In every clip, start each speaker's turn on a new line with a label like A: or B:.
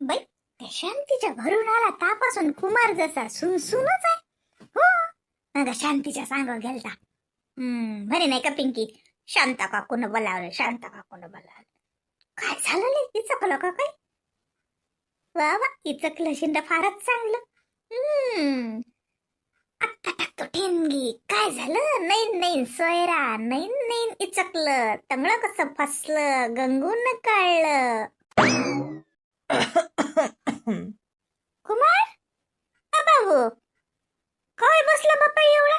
A: बाई शांतीच्या घरून आला तापासून कुमार जसा सुनसुनच आहे. हो अगं शांतीच्या सांग गेलता. हम्म बरे नाही का पिंकी शांता काकून बोलावलं शांता काकून बोलावलं. काय झालं इचकलं का काय वा वा इचकलं शिंद फारच चांगलं. हम्म. आत्ता टाकतो ठेणगी काय झालं? नाही नाही सोयरा नाही नाही इचकलं. तंगळ कसं फसलं? गंगून कळलं कुमार? अ बाबू काय बसला बाप्पा एवढा?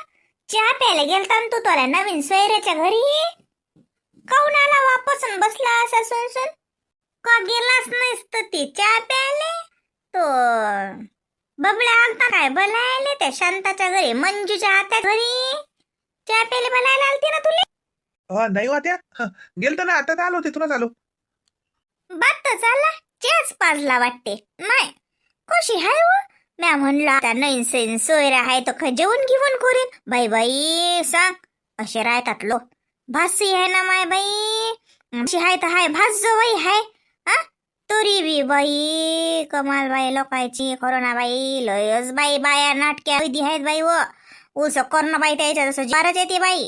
A: चहा प्यायला गेलता तू तुला नवीन सोयऱ्याच्या घरी? काऊन आला वापस अन बसला असा सुनसून? का गेलाच नाहीस तर ती चहा प्यायले? तो बबड्या आलता काय बोलायले त्या शांताच्या घरी? मंजूच्या आत्या घरी? चहा प्यायला बोलायला आलती ना तुला?
B: हा नाही वाट्या गेलतो ना आता आलो तिथूनच आलो.
A: बात तर त्याच पाजला वाटते. नाही कशी हाय व. म्या म्हणलं आता नैन सैन सोयरा हाय तो खा जेवण घेऊन करीन बाई बाई सांग. असे राहतात लो. भासी आहे ना माय बाई. अशी हाय तर हाय भास जो बाई हाय. हा तरी बी बाई कमाल बाई लोकायची कोरोना बाई लयच बाई बाया नाटक्या विधी आहेत बाई व. उस करणं बाई त्याच्या जसं जारच येते बाई.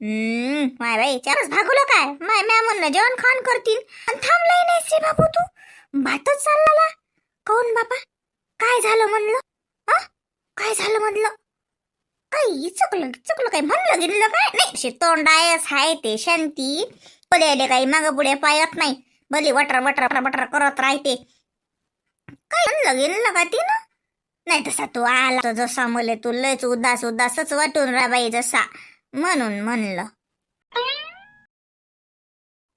A: हम्म माय बाई चारच भागवलं काय? माय म्या म्हणलं जेवण खाण करतील आणि थांबलाय नाही श्री बाबू तू. भातच चालला कोण बाबा काय झालं म्हणलं? हा? काय झालं म्हणलं? काही चुकलं चुकलं काय? म्हणलं गेलं काय? नाही तोंडायस हाय ते शांती. पल्याले काही माग पुढे पायत नाही. भले वटर वटर वटर करत राहते. काय म्हणलं गेलं का ती ना? नाही तसा तू आला तो जसा मले तू लयच उदास उदासच वाटून रा बाई जसा. म्हणून म्हणलं.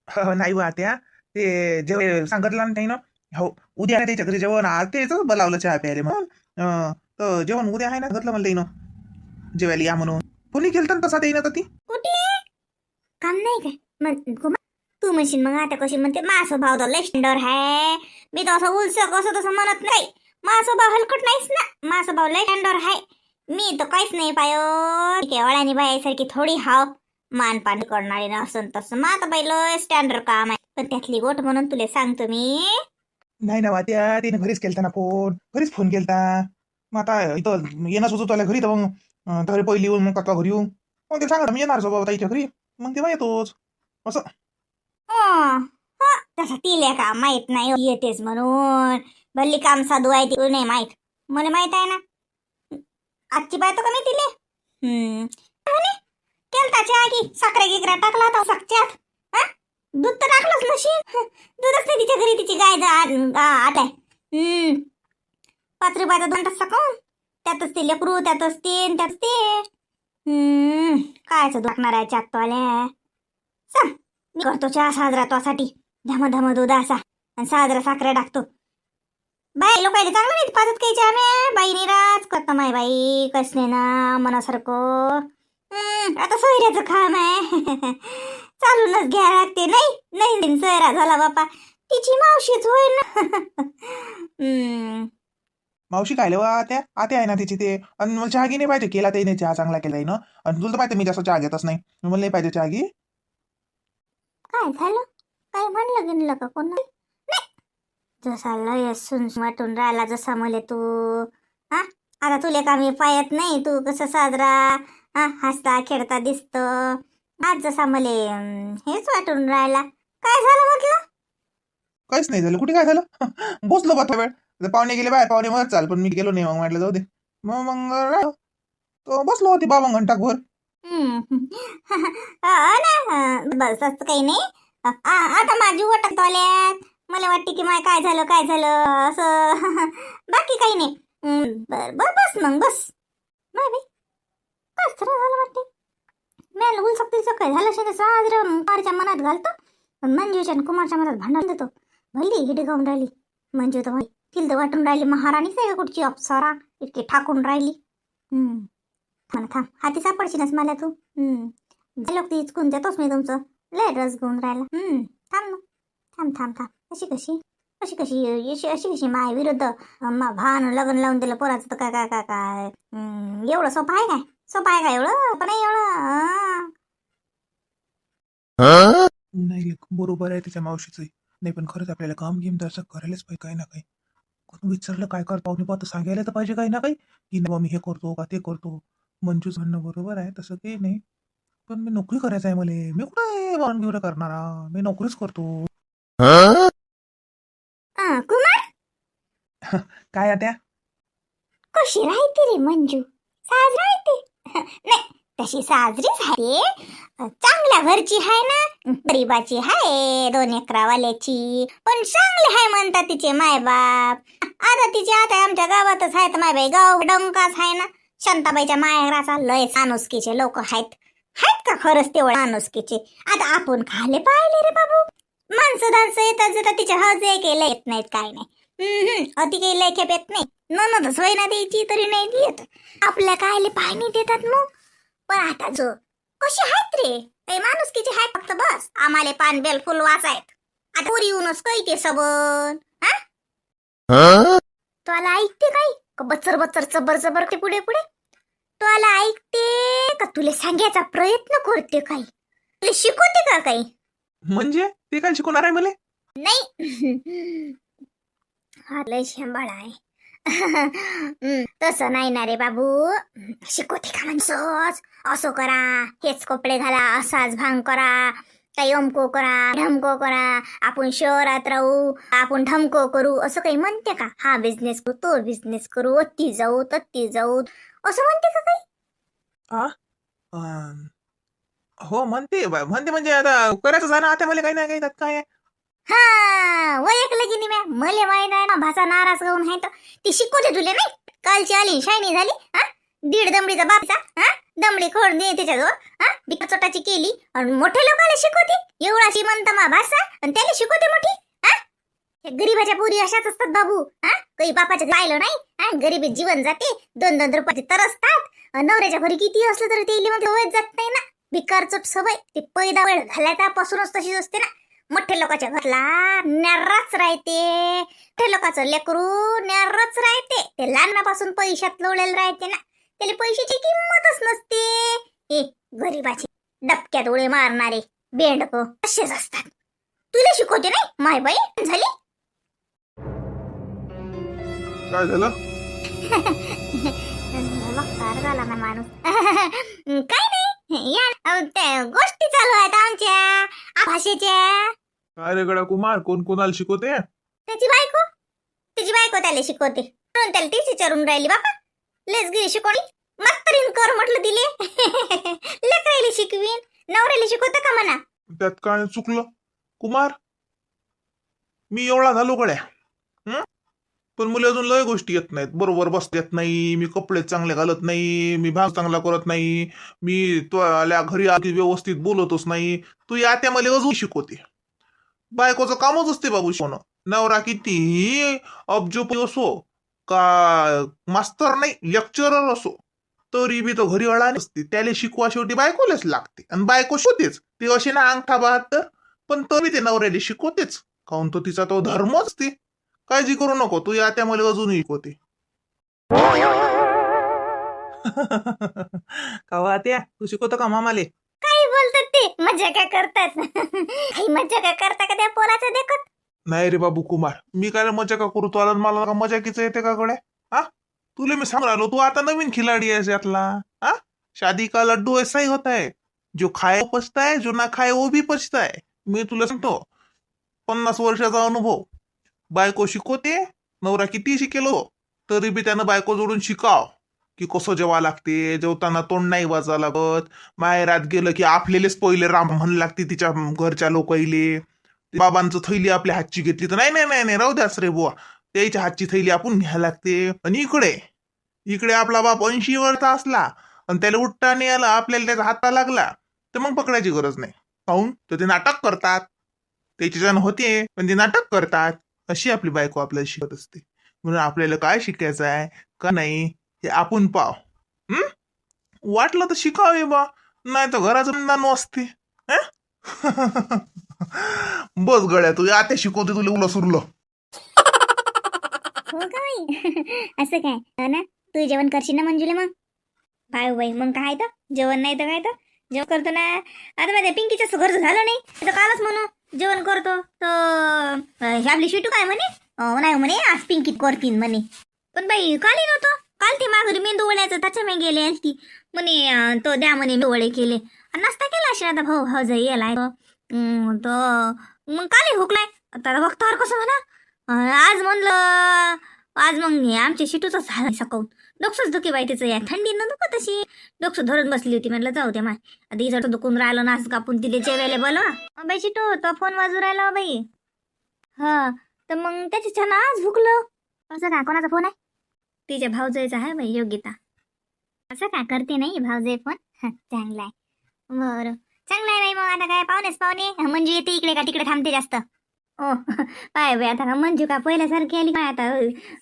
B: हो, नाही वाट्या. ते जेव्हा सांगितलं ना हो उद्या आहे त्याच्या घरी जेवण आज तेच बोलावलं चहा प्यायला म्हणून. तर जेवण उद्या आहे ना घेतलं म्हणलं त्यानं जेवायला या म्हणून. कोणी केलं तर तसा देईन ती?
A: कुठे? काम नाही काय तू म्हणशील मग आता कशी म्हणते मा स्वभाव तर लय स्टँडर आहे. मी तर असं उलस कसं तसं म्हणत नाही. मा स्वभाव हलकट नाहीच ना. मा स्वभाव लय स्टँडर आहे. मी तर काहीच नाही पायो. केवळानी बायासारखी थोडी हाव. पाणी करणारी ना असं तसं. मा तर बाई लय स्टँडर्ड काम आहे. पण त्यातली गोट म्हणून तुला सांगतो मी.
B: नाही ना वाट्या तिने घरीच केलता ना फोन. घरीच फोन केलता. मग आता इथं येणंच होतं त्याला घरी तर मग अं, घरी पहिली येऊन मग काका घरी येऊ मग ते सांगा मी येणार बाबा ताईच्या घरी. मग तेव्हा येतोच. असं.
A: हं, हं, तसं तिले का माहीत नाही येतेस म्हणून. भल्ली काम साधू आहे ती नाही माहीत. मला माहीत आहे ना. आजची पाहतो का मी तिले? हम्म. म्हणे केलता चहा की? साखरे गिकरा टाकला होता हा दूध तर टाकलंच नशील दूधच नाही तिच्या घरी तिची गाय आ- आलाय हम्म. पाच रुपयाचा दोन तास सकाळून त्यातच ते लेकरू त्यातच ते न त्यातच ते. हम्म. कायच टाकणार आहे चातवाल्या सांग मी करतो चहा साजरा तोसाठी. धम धम दूध असा. आणि साजरा साखरा टाकतो. बाई लोकायला चांगलं नाही पाजत काही चहा मी. बाई निराज करता माय बाई. कसले ना मनासारखं. हम्म, आता सोयऱ्याचं काम आहे. चालूनच घ्या लागते. नाही नाही दिन सोयरा झाला बापा. तिची मावशीच होय ना
B: मावशी काय वा आत्या? आत्या आहे ना तिची ते. आणि चहा नाही पाहिजे. केला त्याने चहा चांगला केलाय ना. आणि तुला तर माहिती आहे, मी जास्त चहा घेतच नाही. मला नाही पाहिजे चहा घे.
A: काय झालं? काय म्हणलं गिनलं का कोण? नाही. जसा लय सुन वाटून राहिला जसा मले तू. हा आता तुले का मी पायत नाही? तू कसं साजरा? हा हसता खेळता दिसत. आज जसा मले अं, हेच वाटून राहिला. काय झालं म्हटलं
B: काहीच नाही झालं. कुठे काय झालं? बसलो बा वेळ आता पाहुणे गेले बाहेर. पाहुणे मग चाल पण मी गेलो नाही. मग म्हटलं जाऊ दे. मग मग राहिलो. तो बसलो होती बाबा घंटाभर.
A: हम्म. हा ना बस असं काही नाही. आ- आ- आता माझी वाटत आल्यात मला वाटते की माय काय झालं काय झालं असं. बाकी काही नाही. हम्म, बर बर बस मग बस. नाही बाई काय झालं वाटते मी बोल शकते काय झालं शेत साजरं कुमारच्या मनात घालतो. पण मंजूच्या आणि कुमारच्या मनात भांडण देतो भली हिडी गाऊन राहिली. मंजू तर तिला तर वाटून राहिली महाराणीच आहे का कुठची अप्सरा? इतकी ठाकून राहिली. हम्म. म्हणा थांब. हाती सापडशीनच मला तू. हम्म. झालं ती इचकून? देतोच मी तुमचं. लय रस घेऊन राहिला. हम्म. थांब ना. थांब थांब थांब. अशी कशी? अशी कशी? अशी अशी कशी? माय विरुद्ध मा भावानं लग्न लावून दिलं पोराचं तर काय काय काय काय? एवढं सोपं आहे काय? सोपं आहे का एवढं पण नाही एवढं.
B: नाही बरोबर आहे त्याच्या मावशीचं. नाही पण खरंच आपल्याला काम घेऊन तसं करायलाच पाहिजे काही ना काही. कोण विचारलं काय करतो? पाहुणे तर सांगायला तर पाहिजे काही ना काही. की नाही बा मी हे करतो का ते करतो. मंजूच म्हणणं बरोबर आहे. तसं काही नाही. पण मी नोकरी करायचं आहे मला. मी कुठे वाहन घेऊन करणारा? मी नोकरीच करतो. काय त्या
A: कशी राहते रे मंजू? साज राहते. तशी साजरीच आहे चांगल्या घरची आहे ना? गरीबाची आहे दोन एकरावाल्याची. पण चांगली आहे म्हणतात तिचे मायबाप. आता तिचे आता आमच्या गावातच आहेत मायबाई गाव डंकाच आहे ना? शांताबाईच्या माहेराचा लय सानुसकीचे लोक आहेत आहेत का खरंच तेवढं सानुसकीचे? आता आपण खाले पाहिले रे बाबू. माणसं दाणसं येतात जातात तिच्या हजे केलं येत नाहीत काय नाही. अति काही लय खेप येत नाही. ननद सोयना द्यायची तरी नाही देत. आपल्या कायले पाणी देतात मग? पण आता जो कशी आहेत रे? ते माणुसकीचे आहेत फक्त बस. आम्हाला पान बेल फुल वाचायत आता पुरी येऊनच काही ते सबन. हा? तो आला ऐकते काही? का बच्चर बच्चर चबर चबर ते पुढे पुढे? तो आला ऐकते का तुला सांगायचा प्रयत्न करते काही? तुला शिकवते का काही?
B: म्हणजे? ते काय शिकवणार आहे मला?
A: नाही. हा लय शेंबाळा आहे. तसं नाही ना रे बाबू. शिकवते का माणसंच असं करा हेच कपडे घाला असाच भांग करा काही अमको करा ढमको करा आपण शहरात राहू आपण ढमको करू असं काही म्हणते का? हा बिझनेस करू तो बिझनेस करू अत्ती जाऊ तत्ती जाऊ. असं म्हणते का काही?
B: हो म्हणते म्हणते म्हणजे आता करायचं झालं आता मला काही नाही काही काय आहे?
A: हा वैयकलं की नाही म्या मले माहीत आहे ना भाषा नाराज होऊन आहे तर ती शिकवते तुले नाही? कालची आली शायनी झाली हा? दीड दमडीचा बापचा हा? दमडी खोड दे त्याच्याजवळ हा? बिकचोटाची केली. आणि मोठे लोकांना शिकवते. एवढा श्रीमंत मा भाषा आणि त्याला शिकवते मोठी हा? गरीबाच्या पुरी अशाच असतात बाबू हा? काही बापाच्या पाहिलं नाही हा? गरीबी जीवन जाते दोन दोन रुपयाचे तरसतात नवऱ्याच्या घरी किती असलं तरी ते मध्ये जात नाही ना. भिकार सवय ते पैदा वेळ घालायच्यापासूनच तशीच असते ना. मोठ्या लोकांच्या घरला न्याराच राहते. मोठ्या लोकांचं लेकरू न्यारच राहते. ते लहानापासून पैशात लोळेल राहते ना. त्याला पैशाची किंमतच नसते. ए गरीबाची. डबक्यात उळे मारणारे बेंडक असेच असतात. तुला शिकवते नाही माय बाई? झाली?
B: काय झालं?
A: वक्तार झाला ना माणूस. काय नाही. या गोष्टी चालू आहेत आमच्या. भाषेच्या
B: काय रे गडा कुमार? कोण कोणाला शिकवते?
A: त्याची बायको? त्याची बायको त्याला शिकवते. म्हणून त्याला तीच विचारून राहिली बाबा लेच गे शिकवणी. मास्तरीन कर म्हटलं दिले लेकरायला शिकवीन. नवऱ्याला शिकवतं का म्हणा?
B: त्यात काय चुकलं? कुमार मी एवढा झालो गड्या? पण मुले अजून लय गोष्टी येत नाहीत. बरोबर बसता येत नाही. मी कपडे चांगले घालत नाही. मी भाग चांगला करत नाही. मी तो आल्या घरी आधी व्यवस्थित बोलतच नाही. तू या त्या मला अजून शिकवते. बायकोचं कामच असते बाबू शिवण नवरा कितीही अब्जोपती असो का मास्तर नाही लेक्चरर असो तरी बी तो घरी अळा नसते. त्याला शिकवा शेवटी बायकोलाच लागते. आणि बायको शोतेच ते असे ना अंगठा बहात्तर पण तरी ते नवऱ्याला शिकवतेच. काहून तो तिचा तो धर्मच असते. काळजी करू नको. तू या त्यामुळे अजून शिकवते. कवा त्या तू शिकवतो का मामाले?
A: बोलतात ते. मजा का करतात? काही मजा का करता का त्या पोराचं देखत
B: नाही रे बाबू कुमार मी काय मजा का करू तुला आला मला का मजा किच येते का गड्या? हा? तुला मी सांग राहिलो तू आता नवीन खिलाडी आहेस यातला. हा? शादी का लड्डू ऐसा ही होता है जो खाय पचताय है जो ना खाय वो भी पछता है मी तुला सांगतो पन्नास वर्षाचा अनुभव. बायको शिकवते नवरा किती शिकेलो तरी बी त्यानं बायको जोडून शिकाव. की कसं जेवा लागते? जेवताना तोंड नाही वाजा लागत. माहेरात गेलं की आपलेलेच पहिले राम म्हण लागते तिच्या घरच्या लोकाईले. बाबांचं थैली आपल्या हातची घेतली तर नाही नाही नाही नाही राहू द्यास रे बुवा. त्याच्या हातची थैली आपण घ्यायला लागते. आणि इकडे इकडे आपला बाप ऐंशी वरचा असला आणि त्याला उठता नाही आला आपल्याला त्याचा हाता लागला. तर मग पकडायची गरज नाही. पाहून तर ते नाटक करतात. त्याची जण होते पण ते नाटक करतात. अशी आपली बायको आपल्याला शिकत असते. म्हणून आपल्याला काय शिकायचं आहे? का नाही? हे आपण पाव वाटलं तर शिकावे बा नाही तर घराचं बंधन असते. बस गळ्या तू आता शिकवते तुला उलं सुरलं.
A: हो का बाई? असं काय? हो ना? तू जेवण करशील ना मंजुले मग? काय बाई मग काय तर? जेवण नाही तर काय तर? जेवण करतो ना? आता माझ्या पिंकीचं घरचं झालं नाही. तर कालच म्हणू जेवण करतो. तर आपली शिटू काय म्हणे? नाही म्हणे आज पिंकीत करतीन म्हणे. पण बाई काल नव्हतं काल ती माघारी मेंदू वळ्याचं त्याच्या मी गेले असती ती. म्हणे तो द्या म्हणे डोळे केले. आणि नाश्ता केला अशी आता भाऊ भाऊ जाई यालाय तो मग काल हुकलाय. आता बघतावर कसं म्हणा आज म्हणलं आज मग आमच्या शिटूचा झालं सकाळून. डोकसंच दुखी बाई तिचं या. थंडीनं नको तशी डोकसं धरून बसली होती म्हटलं जाऊ दे माय. आता इथं दुखून राहिलं नाच कापून तिथे जेवायला बोलवा बाई शिटू तो फोन वाजू राहिला हो बाई. हा तर मग त्याची छान आज भुकलं असं काय कोणाचा फोन आहे? तिच्या भाऊजयचा आहे बाई योगिता. असं का करते नाही भाऊजय फोन चांगलाय चांगला आहे. बरं. आहे बाई मग आता काय पाहुणेच पाहुणे? मंजू येते इकडे का तिकडे थांबते जास्त? ओ पाय बाई आता का मंजू का पहिल्यासारखी आली? काय आता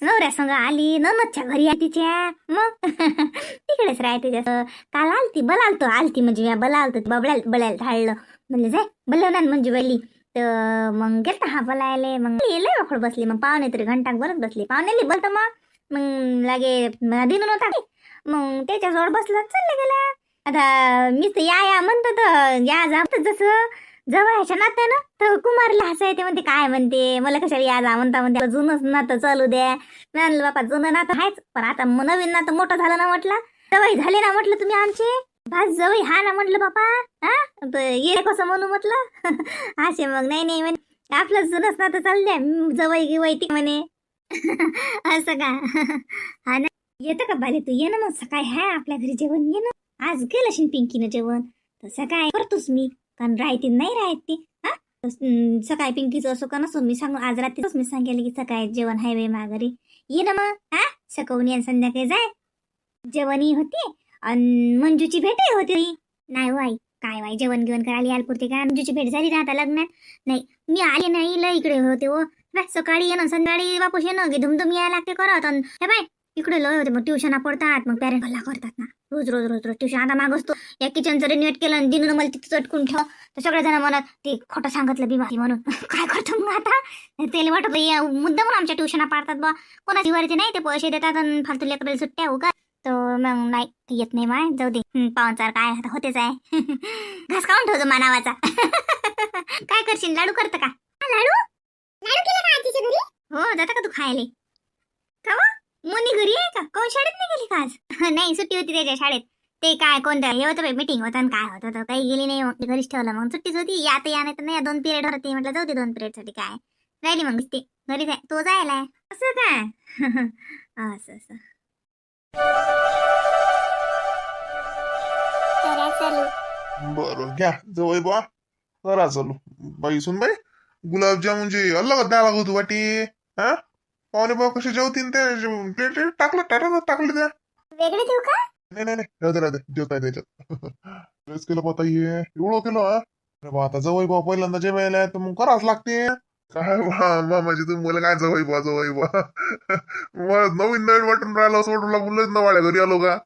A: नवऱ्या संग आली ननदच्या घरी आहे तिच्या. मग? तिकडेच राहते जास्त. काल आलती बलालतो आलती म्हणजे मी बलालतो बबळाल बळायला धाडलं. म्हणजे जाय बलवणार मंजू बाईली तर मग गेलता हा बोलायला मग लय वखड बसली मग पाहुणे तरी घंटाक बरंच बसली. पाहुणेली बोलतो मग. मग लागे दिनून नव्हता. मग त्याच्याजवळ बसला चालला गेला. आता मी तर या या म्हणतो तर या जा म्हणतात जसं. जवळच्या नात्यानं तर कुमारला हसायते म्हणते काय म्हणते? मला कशाला या जा म्हणता म्हणते? जुनच नातं चालू द्या म्हणाल बापा जुनं नातं आहेच पण आता नवीन नातं मोठं झालं ना म्हटलं. जवळ झाले ना म्हटलं तुम्ही आमचे? भात जवळ हा ना म्हटलं बापा. हा? ये कसं म्हणू म्हटलं? असे मग नाही नाही म्हणे. आपलं जुनच नातं चालू द्या जवळ गिवाय ती म्हणे. असं का? हा ना. येतं का बाले तू? ये ना मग. सकाळी हाय आपल्या घरी जेवण. ये ना. आज गेलं असेल पिंकीनं जेवण. तसं काय करतोच मी. कारण राहते नाही राहते हा? सकाळी पिंकीचं असो का नसो मी सांगू आज रात्रीच मी सांगेल की सकाळी जेवण हाय बाई माघारी. ये ना मग. हा? सकाळून या संध्याकाळी जाय. जेवणही होते. आणि मंजूची भेटही होती नाही हो वाई काय वाई जेवण घेऊन करायला यायला पुरते का? मंजूची भेट झाली ना आता लग्नात. नाही मी आले नाही लय इकडे होते हो. बाय सकाळी येणं संध्याकाळी वापस येणं की धुमधुम यायला लागते करत आणि हे बाय इकडे लय होते मग ट्युशना पडतात मग पॅरेंट भल्ला करतात ना. रोज रोज रोज रोज ट्युशन आता माग असतो. या किचनचं रिन्युएट केलं आणि दिनून मला तिथं चटकून ठेव. तर सगळेजण म्हणत ते खोटं सांगितलं बिमारी म्हणून. काय करतो मग आता? त्याला वाटत मुद्दा म्हणून आमच्या ट्युशना पाडतात बा कोणाची वरती नाही ते पैसे देतात आणि फालतू लेकराला सुट्ट्या हो का? तर मग नाही ते येत नाही माय जाऊ दे. पाहुणचार काय आता होतेच आहे. घास काऊन ठेवतो मानावाचा. काय करशील लाडू करतं का? लाडू? लाडू केले का आजीच्या घरी? हो जाता का तू खायले? का व? मुनी घरी आहे का? कोण शाळेत नाही गेली का आज? नाही सुट्टी होती त्याच्या शाळेत. ते काय कोणतं? हे होतं मीटिंग होतं आणि काय होतं तर काही गेली नाही मग घरीच ठेवलं. मग सुट्टीच होती या तर या नाही तर नाही दोन पिरियड होते. म्हटलं जाऊ दे दोन पिरियडसाठी काय? राहिली मग ते घरीच आहे तो जायला असं काय असं असं. करा चालू.
C: बरं घ्या. जवळ बा करा चालू बाई सुन बाई गुलाबजामुनची अलग द्या लागत वाटी? हा? पाहुणे बा कसे जेवतीन ते? प्लेट टाकलं टाकलं टाकलं द्या
A: वेगळे देऊ का?
C: नाही नाही नाही. राहू दे राहू दे. जेवता येते त्याच्यात. लयच केलं पाहता ये एवढं केलं हा? अरे बा आता जवळ बा पहिल्यांदा जेवायला तर मग करावंच लागते. काय बा मामाजी तुम्ही मला काय जवळ बा जवळ बा नवीन नवीन वाटून राहिलं असं वाटून बोललोच ना वाड्या घरी आलो का?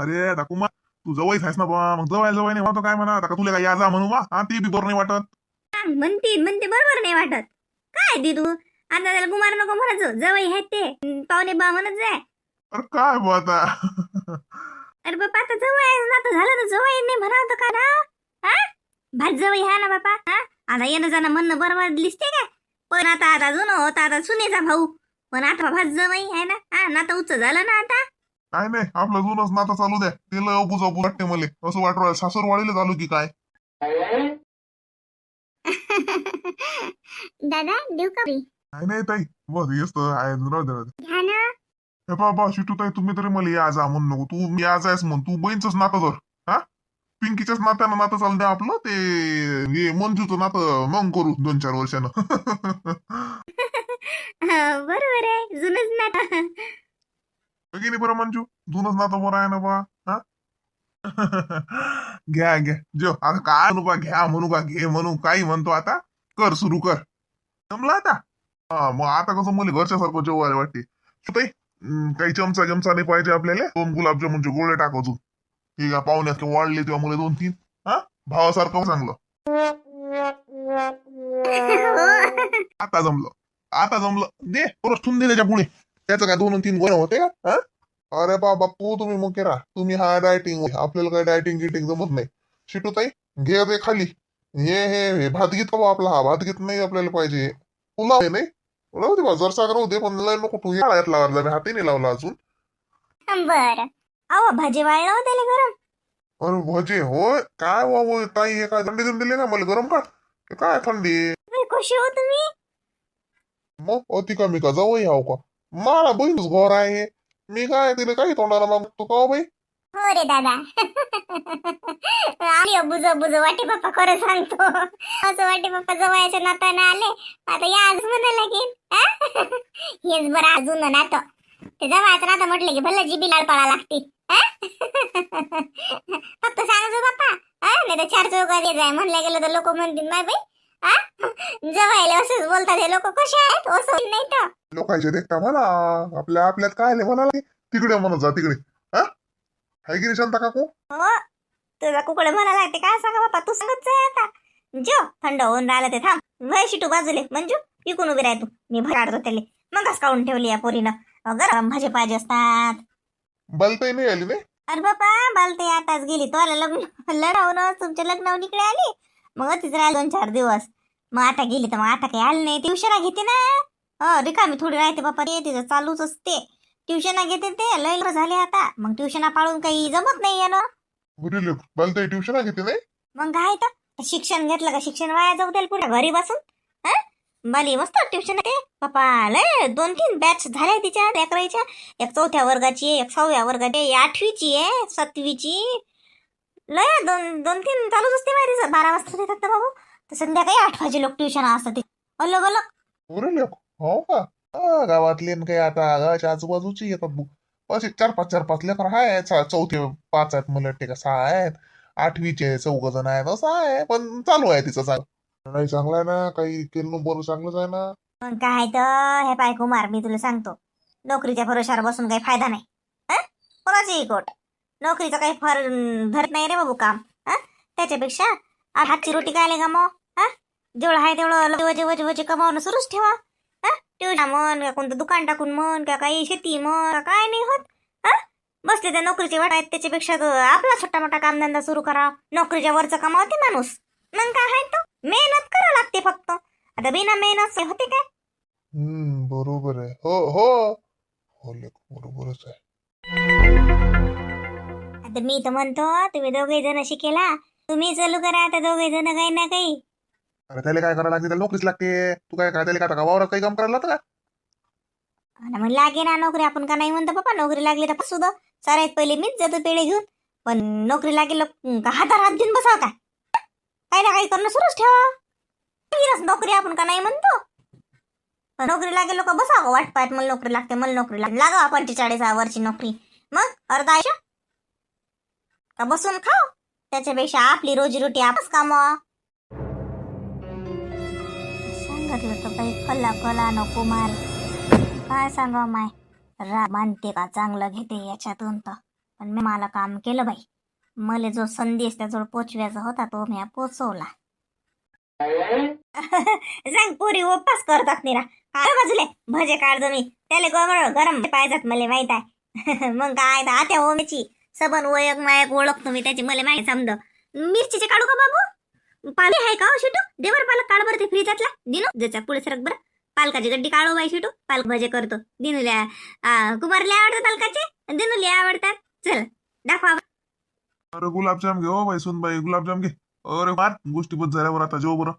B: अरे आता कुमार तू जवळच आहेस ना बा. मग जवळ जवळ नाही म्हणतो काय म्हणा. तुला काय या जा म्हणू बा. हा ती बी बरं नाही वाटत.
A: हा, म्हणते म्हणते बरोबर नाही वाटत. काय दे तू? आता त्याला कुमार नको म्हणायचं. जवळ आहेत ते. पाहुणे बा म्हणत जाय
C: अरे काय बा आता?
A: अरे बापा आता जवळ आहे ना तर झालं तर जवळ नाही म्हणावं तर का ना? हा? भात जवळ ह्या ना बापा. हा? आता येणं जाणं म्हणणं बरोबर दिसते का? पण आता आता जुनं होता आता सुनेचा भाऊ. पण आता भात जवळ आहे ना? हा नातं उच्च झालं ना आता?
C: काय नाही आपलं जुनच नातं चालू द्या. ते लय अबूज अबू वाटते मले. असं वाटू राहिलं सासूर वाढीला चालू की काय?
A: दादा देऊ का
C: नाही नाही ताई. बस हेच तर आहे राहू दे राहू दे.
A: घ्या ना.
C: हे बाबा शिटू ताई तुम्ही तरी मला या जा म्हणू नको. तू मी आज आहेस म्हण. तू बहीणच नातं धर हा? पिंकीच्याच नात्यानं नातं चालू द्या आपलं ते हे मंजूचं नातं मग करू दोन चार वर्षानं.
A: बरोबर आहे. जुनच ना
C: की नाही बरं मंजू? जुनच नातं बरं आहे ना बा हा? घ्या घ्या. जो आता काय म्हणू का घ्या म्हणू का घे म्हणू काही म्हणतो आता कर सुरू कर. जमलं आता? हा मग आता कसं मुली घरच्या सारखं जेवायला वाटते. ताई काही चमचा चमचा नाही पाहिजे आपल्याला. दोन गुलाबजामुनचे गोळे टाकवतो ठीक आहे पाहुण्यात वाढले तेव्हा मुले दोन तीन हा भावासारखं चांगलं. आता जमलं. आता जमलं. दे परत ठेवून दे त्याच्या पुढे त्याचं काय दोन तीन गोळ्या होते का? हा? अरे बा बापू तुम्ही मग करा. तुम्ही हा डायटिंग आपल्याला काय डायटिंग गिटिंग जमत नाही. शिटू ताई घे ते खाली. हे हे हे. भात घेत का आपला? हा भात घेत नाही आपल्याला पाहिजे. तुला हे नाही. राहू दे बा जर सागर होते पण लय नको तू. याळ्यात लावला मी हाती नाही लावला अजून.
A: बर. अहो भाजी वाळलं हो त्याला गरम.
C: अरे भजे होय. काय बाबू ताई हे काय थंडी दिली का मला? गरम का? हे काय थंडी?
A: खुशी हो तुम्ही.
C: मग अति कमी का? जाऊ याव का? मला बहीणच घर आहे. मी काय तिला काही तोंडाला मागतो का हो बाई.
A: हो रे दादा. आली हो बुज बुज वाटे पप्पा खरं सांगतो. असं वाटे पप्पा जवळच्या नाताना आले आता या आज म्हणा लागेल हा? हेच बरं अजून नातं ते. जवळचं नातं म्हटलं की भलं जिबी लाड पळा लागते हा? फक्त सांगतो बाप्पा हा? नाही तर चार चौकात जाय म्हणलं गेलं तर लोक म्हणतील माय बाई जवायला असंच बोलतात हे लोक. कसे आहेत? असं नाही तर.
C: लोकांचे देखता म्हणा. आपल्या आपल्यात काय आले म्हणा तिकडे म्हणत जा तिकडे. हा? हाय की शांता काकू?
A: हो. तुझा कुकडे म्हणा लागते काय सांगा बापा तू सांगत जाय आता. जो थंड होऊन राहिलं ते थांब. वय शिटू बाजूले. मंजू इकून उभी राह तू. मी काढतो त्याले. मगच काढून ठेवली या पोरीनं. गरम भाजी पाहिजे असतात.
C: बलताई नाही आली नाही
A: अरे बापा बालते आताच गेली. तो लग्न. लढावून तुमच्या लग्नावर इकडे आली. मग तीच राहिली दोन चार दिवस. मग आता गेली तर मग आता काही आली नाही. ती उशिरा घेते ना. हो रिकामी थोडी राहते बापा. रे तिचं चालूच असते. ट्युशना घेते ते. लय झाले आता. मग ट्युशना पाळून काही जमत नाही ना
C: बरी बलताई ट्युशन घेते नाही
A: मग काय तर. शिक्षण घेतलं का शिक्षण? वाया जाऊ द्याल पुढे घरी बसून. हं? बाली मस्त ट्युशन ते. पप्पा लय दोन तीन बॅच झाल्या तिच्या लेकराच्या एक चौथ्या वर्गाची एक सहाव्या वर्गाची आठवीची आहे सातवीची. लय दोन दोन तीन चालूच असते माहिती बारा वाजता देतात ना बाबू. तर संध्याकाळी आठ वाजे लोक ट्युशन असतात ते. अलग अलग
C: लोक. हो का? हा, गावातले न काही आता गावाच्या आजूबाजूची येतात बुक असे चार पाच चार पाच लेकर आहेत चा- चौथे पाच आहेत मला वाटते का सहा आहेत. आठवीचे चौघ जण आहेत असं आहे. पण चालू आहे तिचं चांगलं नाही चांगलं आहे ना. काही केलं बरं चांगलंच आहे ना.
A: मग काय तर हे पाय कुमार मी तुला सांगतो. नोकरीच्या भरोशावर बसून काही फायदा नाही. हं? कोणाचीही कोट. नोकरीचं काही फर धरत नाही रे बाबू काम हा? त्याच्यापेक्षा हातची रोटी काय का मग हा? जेवढं आहे तेवढं वजे वजे जे कमावणं सुरूच ठेवा हा? ट्युशन म्हण का कोणतं दुकान टाकून म्हण का काही शेती म्हण का काय नाही होत हा? बसले त्या नोकरीचे वाट आहेत त्याच्यापेक्षा आपला छोटा मोठा कामधंदा सुरू करा नोकरीच्या वरचं कमावते माणूस मग काय आहे तो? मेहनत करा लागते फक्त आता बिना मेहनत होते काय?
C: हम्म बरोबर आहे हो हो, हो बरोबरच आहे.
A: आता मी तर म्हणतो तुम्ही दोघे जण शिकेला तुम्ही चालू करा आता दोघे जण काही ना काही.
C: अरे त्याला काय करायला लागते? त्याला नोकरीच लागते. तू काय काय त्याला काय वावरात काही काम करायला लागतं का?
A: आणि मग लागे ना नोकरी. आपण का नाही म्हणतो बाबा नोकरी लागली तर सुद्धा साऱ्यात पहिले मीच जातो पेढे घेऊन. पण नोकरी लागेल हातात हात घेऊन बसाव का? काही ना काही करणं सुरूच ठेवा. नोकरी आपण का नाही म्हणतो. नोकरी लागेल लोक बसाव. वाट पाहत मला नोकरी लागते मला नोकरी लागते. लागा पंचेचाळीस वर्षी नोकरी. मग अर्धा आयुष्य. का बसून खाऊ. त्याच्यापेक्षा आपली रोजीरोटी आपच काम. सांगितलं तर बाई कला कला नको मार. काय सांगा माय? रा मानते का? चांगलं घेते याच्यातून तर. पण मी मला काम केलं बाई. मला जो संदेश त्याजवळ पोचवायचा होता तो मी पोचवला. सांग पुरी उपवास करतात निरा. काय बाजूले भजे काढतो मी. त्याला गरम गरम पाहिजेत मला माहीत आहे. मग काय तर आत्या ओमेची. सबन ओळख मायक ओळखतो मी त्याची मला माहिती समज. मिरचीचे काढू का बाबू? पाले आहे का हो शिटू? देवर पालक काढ बरं ते फ्रीजातला. दिनो ज्याच्या पुढे सरक बरं. पालकाची गड्डी काढू बाई शिटू. पालक भजे करतो. दिनूल्या आ, कुमारले आवडतात पालकाचे? दिनुले आवडतात. चल दाखवा.
C: अरे गुलाबजाम घे ओ बाई सुन बाई गुलाबजाम घे. अरे मार गोष्टी बस झाल्यावर आता जेव बरं.